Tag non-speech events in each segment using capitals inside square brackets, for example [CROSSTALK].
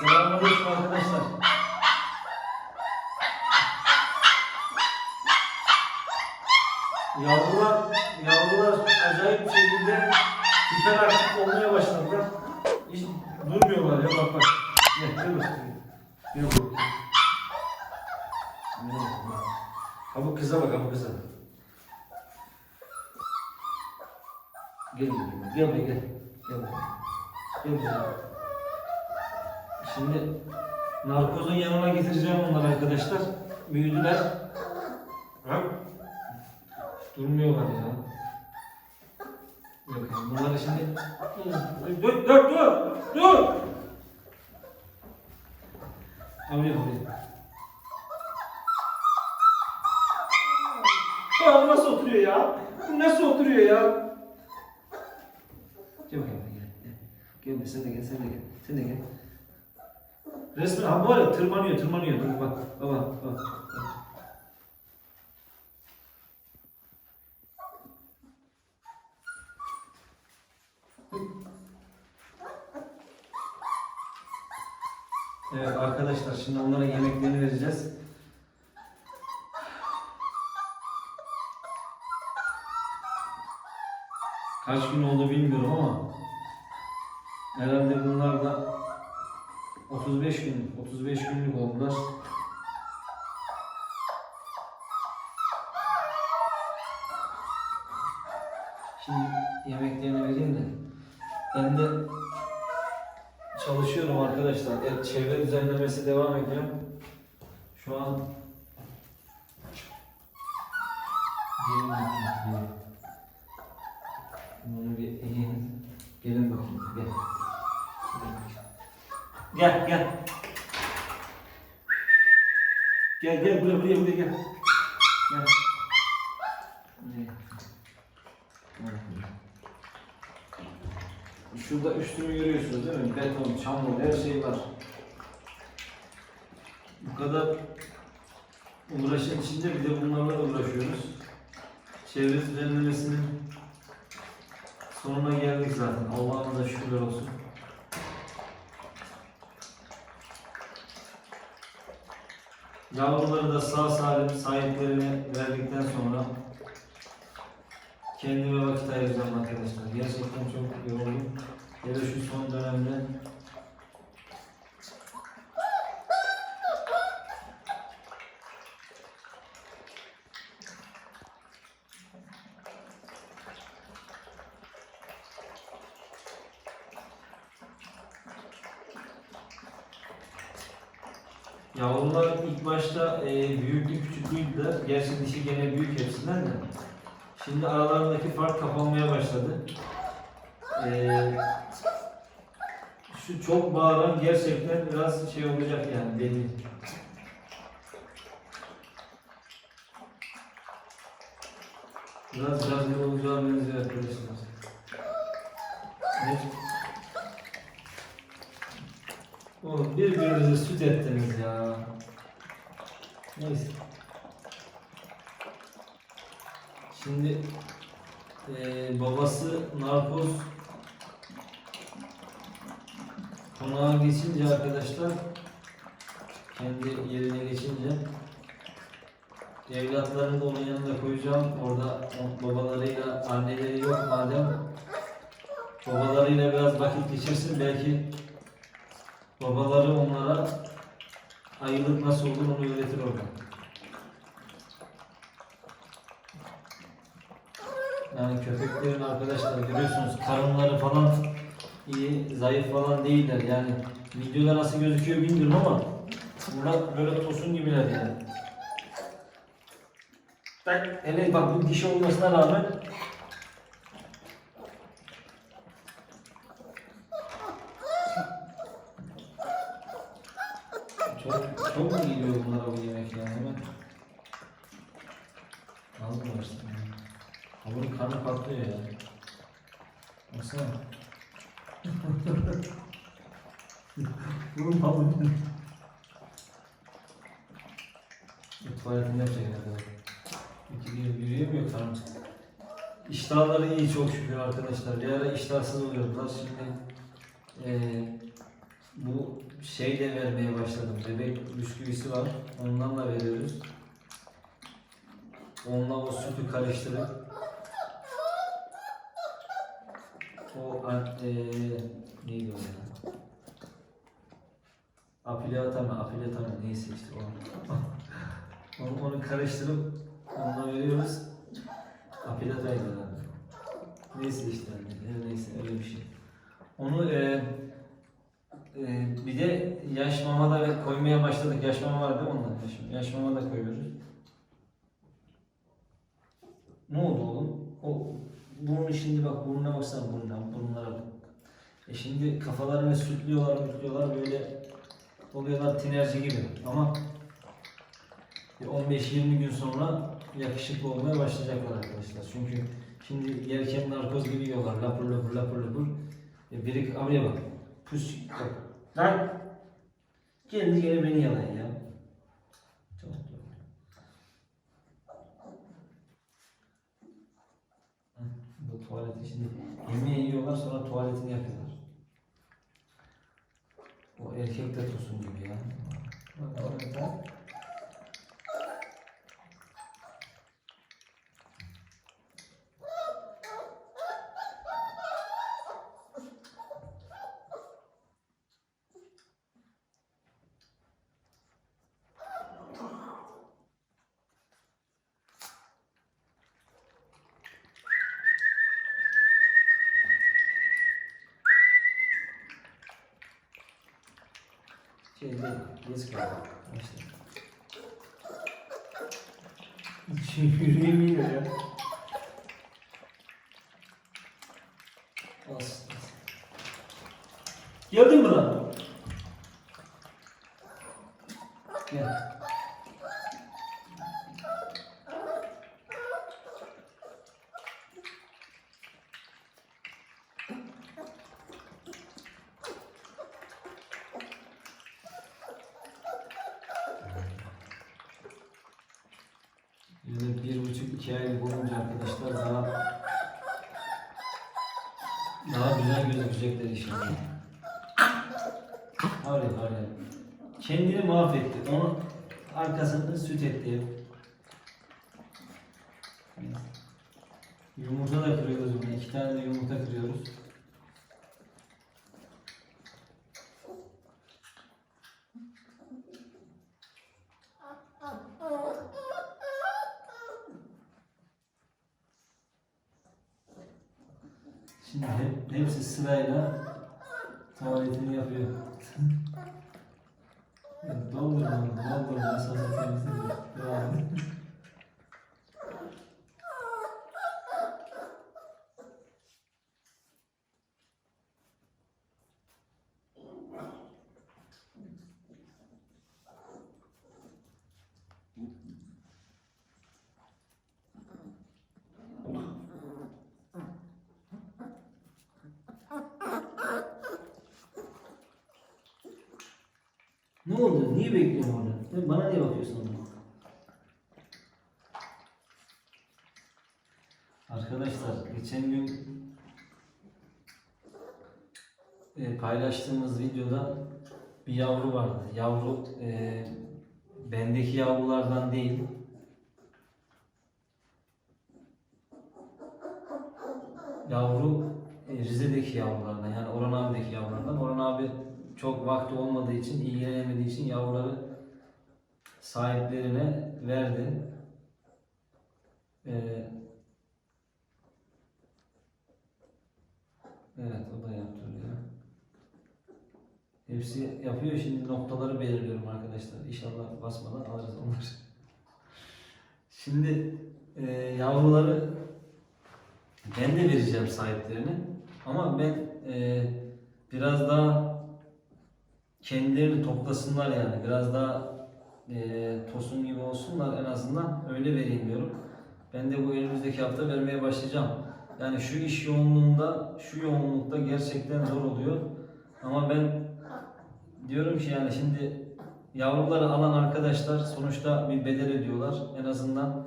Selamünaleyküm arkadaşlar. Yavrular, yavrular acayip bir şekilde hiperaktif olmaya başladılar. Hiç durmuyorlar ya bak bak. Gel gel bak. Gel bak. Ha bu kıza bak ha bu kıza. Gel gel gel gel gel. Gel. Gel buraya. Şimdi narkozun yanına getireceğim onları arkadaşlar. Büyüdüler. Ha? Durmuyorlar ya. Yok, bunları şimdi... Dur, dur, dur, dur! Abi abi. Ya nasıl oturuyor ya? Nasıl oturuyor ya? Gel bakayım gel. Gel, gel sen de gel, sen de gel. Sen de gel. Resmen ha bu arada tırmanıyor, tırmanıyor. Dur bak, baba, bak. Evet arkadaşlar şimdi onlara yemeklerini vereceğiz. Kaç gün oldu bilmiyorum ama herhalde bunlar da 35 gün, 35 günlük oldular. Şimdi yemeklerini vereyim de ben de çalışıyorum arkadaşlar. Evet, çevre düzenlemesi devam ediyor. Şu an. Bunu bir yiyin. Gelin bakayım, gel. Gel, gel. Gel, gel, buraya, buraya, buraya gel. Gel. Şurada üstümü görüyorsunuz değil mi? Beton, çamur, her şey var. Bu kadar uğraşın içinde bir de bunlarla uğraşıyoruz. Çevre düzenlemesinin sonuna geldik zaten. Allah'ımıza şükürler olsun. Yavruları da sağ salim sahiplerine verdikten sonra kendime vakit ayıracağım arkadaşlar. Gerçekten çok yoruldum. Hele şu son dönemde Yavrular ilk e, büyüklü küçüklüydüler. Gerçi dişi gene büyük hepsinden de. Şimdi aralarındaki fark kapanmaya başladı. E, şu çok bağıran gerçekten biraz şey olacak yani belli. Biraz biraz olacağı benziyor arkadaşlar. Evet. Oğlum birbirinize süt ettiniz ya. Neyse. Şimdi eee, babası narkoz konağa geçince arkadaşlar kendi yerine geçince evlatlarını da onun yanına koyacağım. Orada babalarıyla anneleri yok madem babalarıyla biraz vakit geçirsin belki Babaları onlara ayrılık nasıl olur onu öğretir orada. Yani köpeklerin arkadaşlar görüyorsunuz karınları falan iyi, zayıf falan değiller yani. Videoda nasıl gözüküyor bilmiyorum ama bunlar böyle tosun gibiler yani. Hele bak bu dişi olmasına rağmen Çok, çok mu geliyor bunlara bu yemek ya hemen? Az mı uğraştım ya? Hamurun karnı patlıyor ya. Baksana. Bunun hamuru. Tuvaletini yapacak herhalde. İki bir yürüyemiyor karnım. İştahları iyi çok şükür arkadaşlar. Bir ara iştahsız oluyordular. Şimdi eee bu şey de vermeye başladım. Bebek bisküvisi var. Ondan da veriyoruz. Onunla o sütü karıştırıp o e, neydi o ya? Apilatama, apilatama neyse işte o. [LAUGHS] onu, onu karıştırıp onunla veriyoruz. Apilataydı herhalde. Neyse işte yani, neyse öyle bir şey. Onu e, e, bir de yaş mama da koymaya başladık. Yaş mama var değil mi onda? Yaş, yaş mama da koyuyoruz. Ne oldu oğlum? O burnu şimdi bak burnuna baksana burnuna, burunlara bak. E şimdi kafalarını sütlüyorlar, mütlüyorlar böyle oluyorlar tinerci gibi ama bir 15-20 gün sonra yakışıklı olmaya başlayacaklar arkadaşlar. Çünkü şimdi yerken narkoz gibi yiyorlar. Lapır lapır lapır lapır. E biri abiye bak. Pus bak. Lan! Geldi gene beni yalan ya. Çok doğru. Hı, Bu tuvaleti şimdi yemeği yiyorlar sonra tuvaletini yapıyorlar. O erkek de tosun gibi ya. Orada. Şeyde gez kaldı. İşte. İçi yürüyemiyor ya. Olsun. Geldin mi lan? Gel. Böyle bir buçuk iki ay boyunca arkadaşlar daha daha güzel gözükecekler inşallah. Hayır hayır. Kendini mahvetti. Onu arkasından süt etti. Yumurta da kırıyoruz bugün. İki tane de yumurta kırıyoruz. Şimdi hep, hepsi sırayla tuvaletini yapıyor. [LAUGHS] Ya Doldurma, doldurma, sonra temizle. Devam et. Ne oldu? Niye bekliyorsun orada? Bana niye bakıyorsun orada? Arkadaşlar geçen gün e, paylaştığımız videoda bir yavru vardı. Yavru e, bendeki yavrulardan değil. Yavru e, Rize'deki yavrulardan yani Orhan abideki yavrulardan. Orhan abi çok vakti olmadığı için, ilgilenemediği için yavruları sahiplerine verdi. Ee, evet o da yaptırıyor. Hepsi yapıyor. Şimdi noktaları belirliyorum arkadaşlar. İnşallah basmadan alırız onları. Şimdi e, yavruları ben de vereceğim sahiplerine. Ama ben e, biraz daha kendilerini toplasınlar yani. Biraz daha e, tosun gibi olsunlar en azından öyle vereyim diyorum. Ben de bu önümüzdeki hafta vermeye başlayacağım. Yani şu iş yoğunluğunda, şu yoğunlukta gerçekten zor oluyor. Ama ben diyorum ki yani şimdi yavruları alan arkadaşlar sonuçta bir bedel ödüyorlar. En azından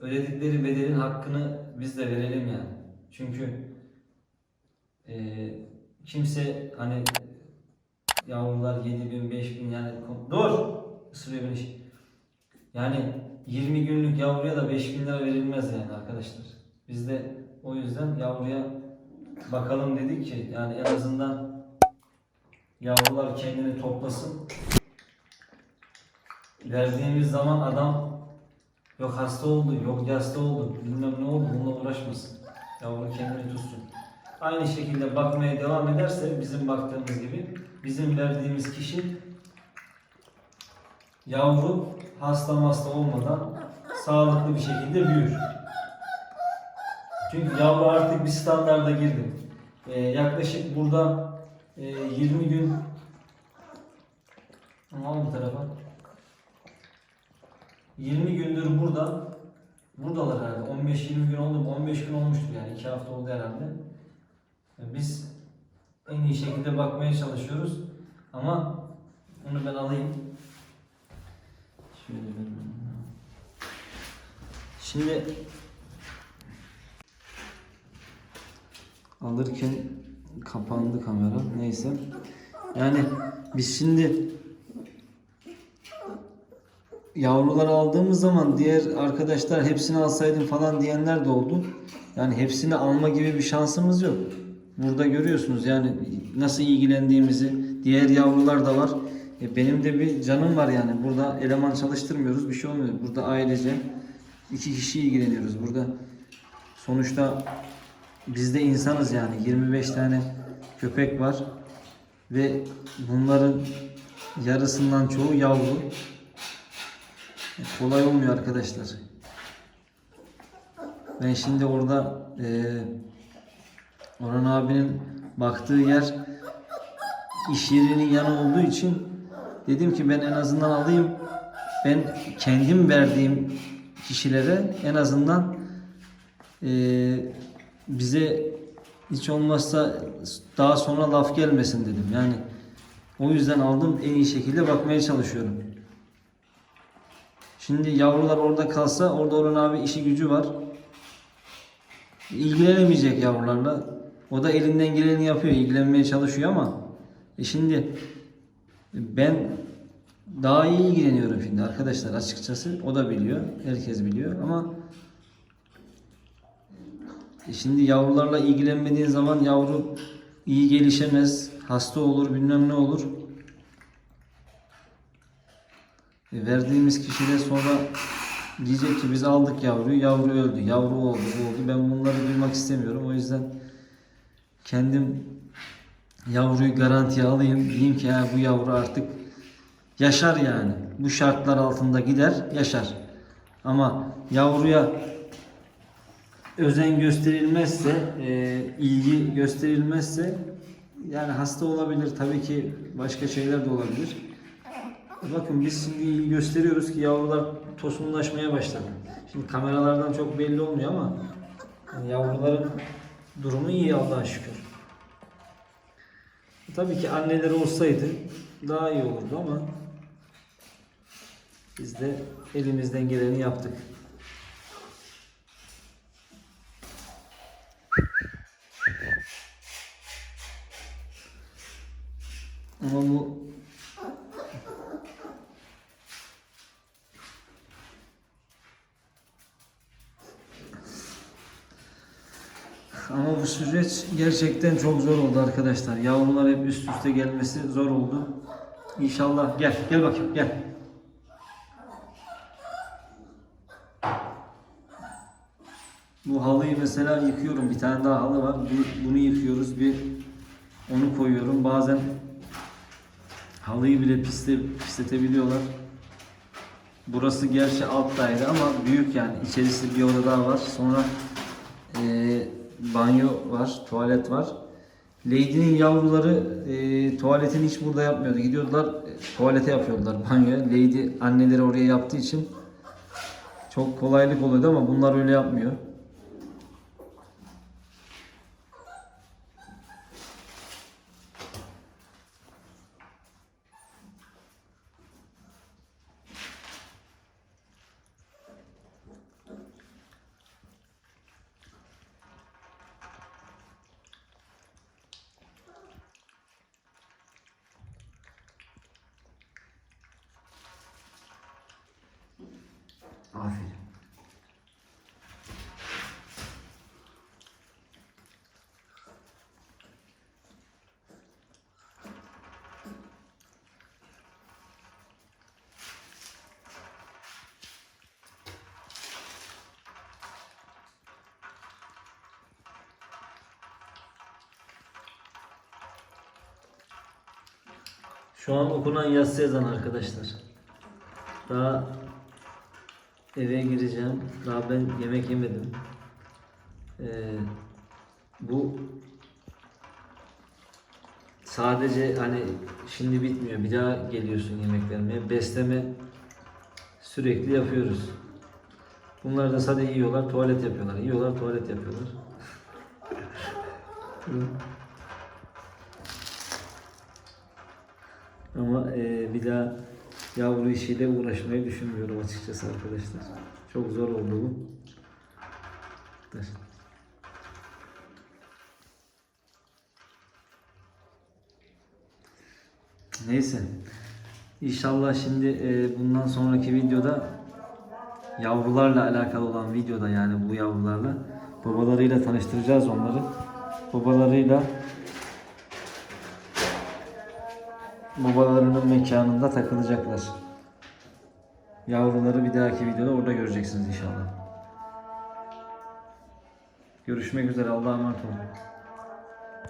ödedikleri bedelin hakkını biz de verelim yani. Çünkü e, kimse hani yavrular 7000 5000 yani dur ısırıyor beni. Yani 20 günlük yavruya da 5000 lira verilmez yani arkadaşlar. Biz de o yüzden yavruya bakalım dedik ki yani en azından yavrular kendini toplasın. Verdiğimiz zaman adam yok hasta oldu, yok hasta oldu, bilmem ne oldu bununla uğraşmasın. Yavru kendini tutsun. Aynı şekilde bakmaya devam ederse bizim baktığımız gibi bizim verdiğimiz kişi yavru hasta hasta olmadan sağlıklı bir şekilde büyür. Çünkü yavru artık bir standarda girdi. Ee, yaklaşık burada e, 20 gün Al bu tarafa. 20 gündür burada. Buradalar herhalde. 15-20 gün oldu mu? 15 gün olmuştur yani. 2 hafta oldu herhalde. İyi şekilde bakmaya çalışıyoruz. Ama onu ben alayım. Şöyle ben... Şimdi alırken kapandı kamera. Neyse. Yani biz şimdi yavruları aldığımız zaman diğer arkadaşlar hepsini alsaydım falan diyenler de oldu. Yani hepsini alma gibi bir şansımız yok. Burada görüyorsunuz yani nasıl ilgilendiğimizi. Diğer yavrular da var. E benim de bir canım var yani. Burada eleman çalıştırmıyoruz. Bir şey olmuyor. Burada ailece iki kişi ilgileniyoruz. Burada sonuçta biz de insanız yani. 25 tane köpek var. Ve bunların yarısından çoğu yavru. Kolay olmuyor arkadaşlar. Ben şimdi orada eee Orhan abinin baktığı yer iş yerinin yanı olduğu için dedim ki ben en azından alayım. Ben kendim verdiğim kişilere en azından eee, bize hiç olmazsa daha sonra laf gelmesin dedim. Yani o yüzden aldım en iyi şekilde bakmaya çalışıyorum. Şimdi yavrular orada kalsa orada Orhan abi işi gücü var. İlgilenemeyecek yavrularla. O da elinden geleni yapıyor, ilgilenmeye çalışıyor ama e şimdi ben daha iyi ilgileniyorum şimdi arkadaşlar açıkçası. O da biliyor, herkes biliyor ama e şimdi yavrularla ilgilenmediğin zaman yavru iyi gelişemez, hasta olur, bilmem ne olur. E, verdiğimiz kişi de sonra diyecek ki biz aldık yavruyu, yavru öldü, yavru oldu, bu oldu. Ben bunları duymak istemiyorum. O yüzden kendim yavruyu garantiye alayım. Diyeyim ki ha, bu yavru artık yaşar yani. Bu şartlar altında gider, yaşar. Ama yavruya özen gösterilmezse, e, ilgi gösterilmezse yani hasta olabilir. Tabii ki başka şeyler de olabilir. Bakın biz şimdi ilgi gösteriyoruz ki yavrular tosunlaşmaya başladı. Şimdi kameralardan çok belli olmuyor ama yani yavruların durumu iyi Allah'a şükür. Tabii ki anneleri olsaydı daha iyi olurdu ama biz de elimizden geleni yaptık. Ama bu Ama bu süreç gerçekten çok zor oldu arkadaşlar. Yavrular hep üst üste gelmesi zor oldu. İnşallah gel gel bakayım gel. Bu halıyı mesela yıkıyorum. Bir tane daha halı var. Bu- Bunu yıkıyoruz. Bir onu koyuyorum. Bazen halıyı bile pisle, pisletebiliyorlar. Burası gerçi alt daire ama büyük yani. İçerisi bir oda daha var. Sonra banyo var, tuvalet var. Lady'nin yavruları eee tuvaletini hiç burada yapmıyordu. Gidiyordular e, tuvalete yapıyordular banyoya. Lady anneleri oraya yaptığı için çok kolaylık oluyordu ama bunlar öyle yapmıyor. Şu an okunan yatsı ezan arkadaşlar. Daha eve gireceğim. Daha ben yemek yemedim. Ee, bu sadece hani şimdi bitmiyor. Bir daha geliyorsun yemek vermeye. Besleme sürekli yapıyoruz. Bunlar da sadece yiyorlar, tuvalet yapıyorlar. Yiyorlar, tuvalet yapıyorlar. [LAUGHS] Ama e, bir daha yavru işiyle uğraşmayı düşünmüyorum açıkçası arkadaşlar. Çok zor oldu bu. Dur. Neyse. İnşallah şimdi e, bundan sonraki videoda yavrularla alakalı olan videoda yani bu yavrularla babalarıyla tanıştıracağız onları. Babalarıyla babalarının mekanında takılacaklar. Yavruları bir dahaki videoda orada göreceksiniz inşallah. Görüşmek üzere. Allah'a emanet olun.